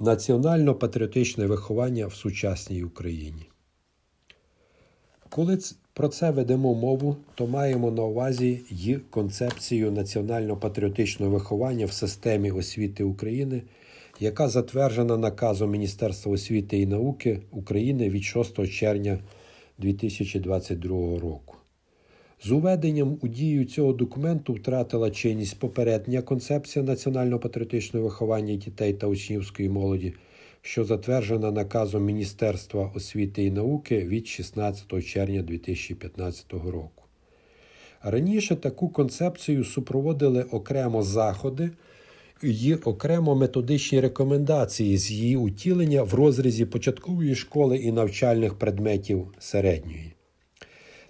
Національно-патріотичне виховання в сучасній Україні. Коли про це ведемо мову, то маємо на увазі й концепцію національно-патріотичного виховання в системі освіти України, яка затверджена наказом Міністерства освіти і науки України від 6 червня 2022 року. З уведенням у дію цього документу втратила чинність попередня концепція національно-патріотичного виховання дітей та учнівської молоді, що затверджена наказом Міністерства освіти і науки від 16 червня 2015 року. Раніше таку концепцію супроводили окремо заходи і окремо методичні рекомендації з її утілення в розрізі початкової школи і навчальних предметів середньої.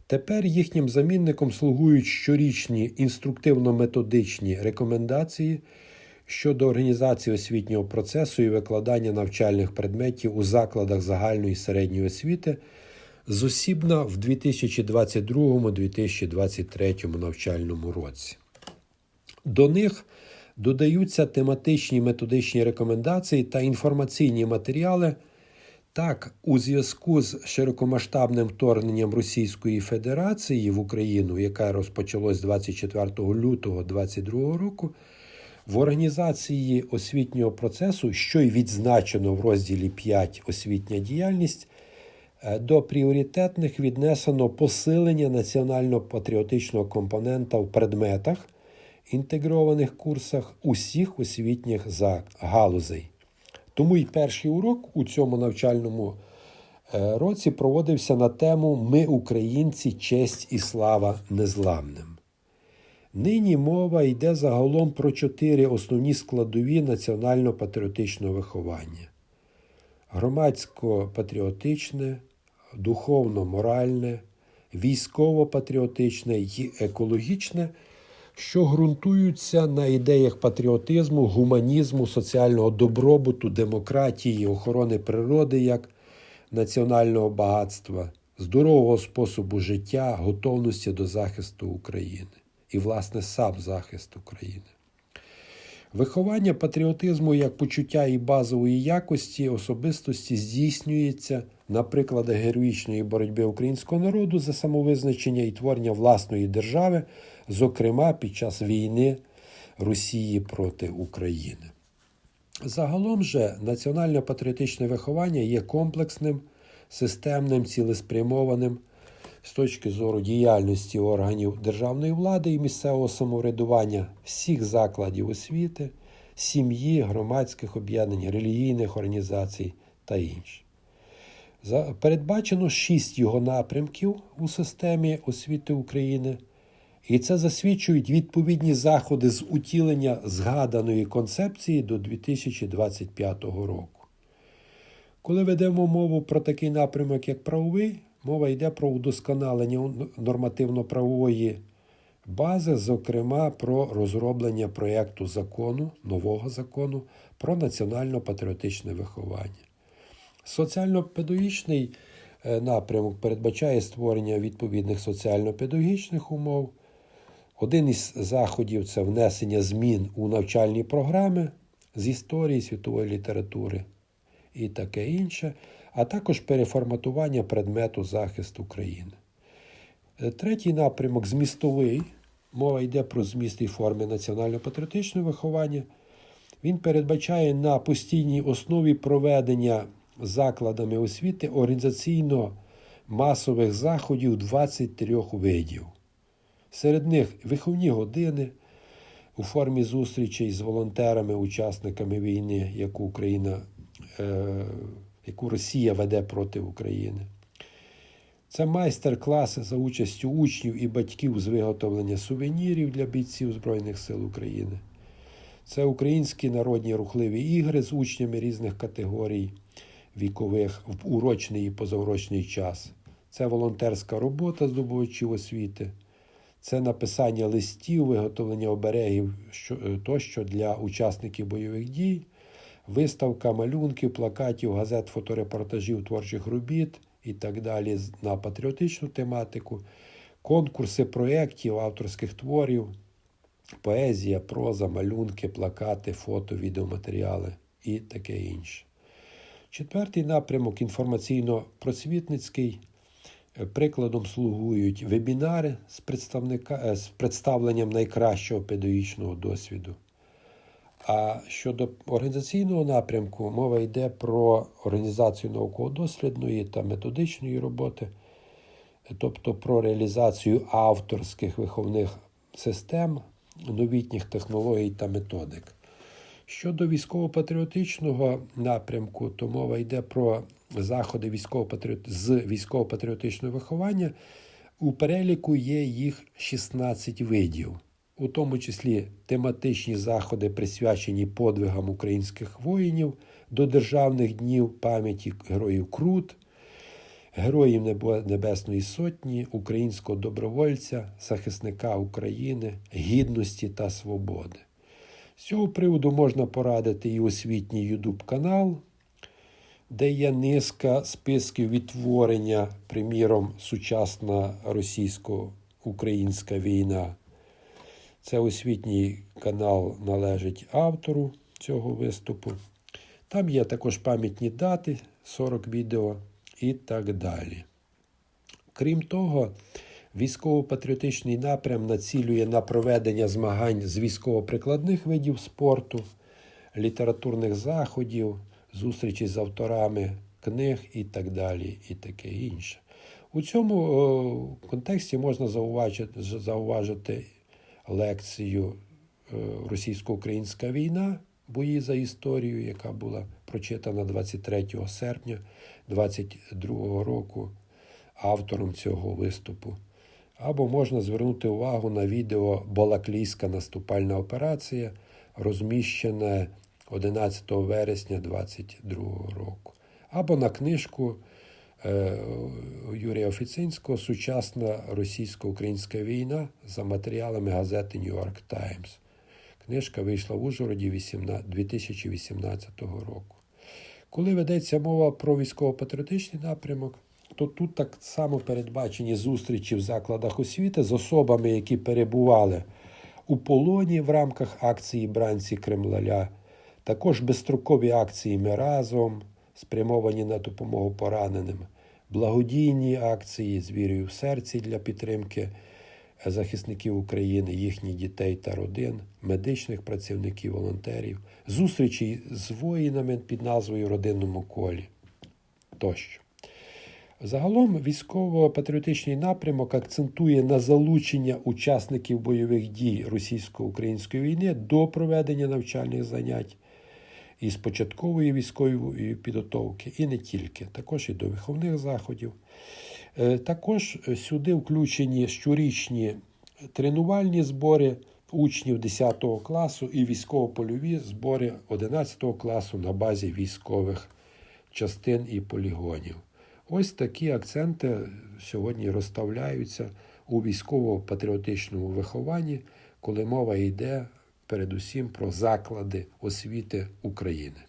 Тепер їхнім замінником слугують щорічні інструктивно-методичні рекомендації щодо організації освітнього процесу і викладання навчальних предметів у закладах загальної і середньої освіти зосібна в 2022-2023 навчальному році. До них додаються тематичні методичні рекомендації та інформаційні матеріали. Так, у зв'язку з широкомасштабним вторгненням Російської Федерації в Україну, яке розпочалось 24 лютого 2022 року, в організації освітнього процесу, що й відзначено в розділі 5 освітня діяльність, е, до пріоритетних віднесено посилення національно-патріотичного компонента в предметах, інтегрованих курсах усіх освітніх галузей. Тому й перший урок у цьому навчальному е, році проводився на тему Ми, українці, честь і слава незламним. Нині мова йде загалом про чотири основні складові національно-патріотичного виховання: громадсько-патріотичне, духовно-моральне, військово-патріотичне і екологічне, що ґрунтуються на ідеях патріотизму, гуманізму, соціального добробуту, демократії, охорони природи як національного багатства, здорового способу життя, готовності до захисту України і, власне, сам захист України. Виховання патріотизму як почуття і базової якості особистості здійснюється на прикладах героїчної боротьби українського народу за самовизначення і творення власної держави, зокрема під час війни Росії проти України. Загалом же національно-патріотичне виховання є комплексним, системним, цілеспрямованим з точки зору діяльності органів державної влади і місцевого самоврядування всіх закладів освіти, сім'ї, громадських об'єднань, релігійних організацій та інші. Передбачено шість його напрямків у системі освіти України, і це засвідчують відповідні заходи з утілення згаданої концепції до 2025 року. Коли ведемо мову про такий напрямок, як правовий, мова йде про удосконалення нормативно-правової бази, зокрема про розроблення проєкту закону, нового закону про національно-патріотичне виховання. Соціально-педагогічний е, напрямок передбачає створення відповідних соціально-педагогічних умов. Один із заходів це внесення змін у навчальні програми з історії, світової літератури і таке інше, а також переформатування предмету захист України. Е, Третій напрямок змістовий. Мова йде про зміст і форми національно-патріотичного виховання. Він передбачає на постійній основі проведення закладами освіти організаційно-масових заходів 23 видів. Серед них виховні години у формі зустрічей з волонтерами, учасниками війни, яку Україна, яку Росія веде проти України. Це майстер-класи за участю учнів і батьків з виготовлення сувенірів для бійців Збройних сил України. Це українські народні рухливі ігри з учнями різних категорій вікових в урочний і позаурочний час. Це волонтерська робота здобувачів освіти. Це написання листів, виготовлення оберегів е, тощо для учасників бойових дій, виставка малюнків, плакатів, газет, фоторепортажів, творчих робіт і так далі на патріотичну тематику, конкурси проєктів, авторських творів, поезія, проза, малюнки, плакати, фото, відеоматеріали і таке інше. Четвертий напрямок інформаційно-просвітницький. Е, Прикладом слугують вебінари з, е, з представленням найкращого педагогічного досвіду. А щодо організаційного напрямку, мова йде про організацію науково-дослідної та методичної роботи, тобто про реалізацію авторських виховних систем, новітніх технологій та методик. Щодо військово-патріотичного напрямку, то мова йде про заходи військово з військово-патріотичного виховання. У переліку є їх 16 видів, у тому числі тематичні заходи, присвячені подвигам українських воїнів до Державних днів пам'яті Героїв Крут, Героїв Небесної Сотні, українського добровольця, захисника України, гідності та свободи. З цього приводу можна порадити і освітній Ютуб канал, де є низка списків відтворення, приміром, сучасна російсько-українська війна. Це освітній канал належить автору цього виступу. Там є також пам'ятні дати, 40 відео і так далі. Крім того, Військово-патріотичний напрям націлює на проведення змагань з військово-прикладних видів спорту, літературних заходів, зустрічі з авторами книг і так далі, і таке інше. У цьому контексті можна зауважити, зауважити лекцію Російсько-Українська війна, бої за історію, яка була прочитана 23 серпня 2022 року автором цього виступу. Або можна звернути увагу на відео Балаклійська наступальна операція, розміщене 11 вересня 2022 року. Або на книжку е, Юрія Офіцинського Сучасна російсько-українська війна за матеріалами газети York Times. Книжка вийшла в Ужгороді 2018 року. Коли ведеться мова про військово-патріотичний напрямок, то тут так само передбачені зустрічі в закладах освіти з особами, які перебували у полоні в рамках акції Бранці Кремлаля, також безстрокові акції Ми разом, спрямовані на допомогу пораненим, благодійні акції з вірою в серці для підтримки захисників України, їхніх дітей та родин, медичних працівників, волонтерів, зустрічі з воїнами під назвою Родинному колі тощо. Загалом військово-патріотичний напрямок акцентує на залучення учасників бойових дій російсько-української війни до проведення навчальних занять із початкової військової підготовки, і не тільки, також і до виховних заходів. Також сюди включені щорічні тренувальні збори учнів 10 класу і військово-польові збори 11 класу на базі військових частин і полігонів. Ось такі акценти сьогодні розставляються у військово-патріотичному вихованні, коли мова йде передусім про заклади освіти України.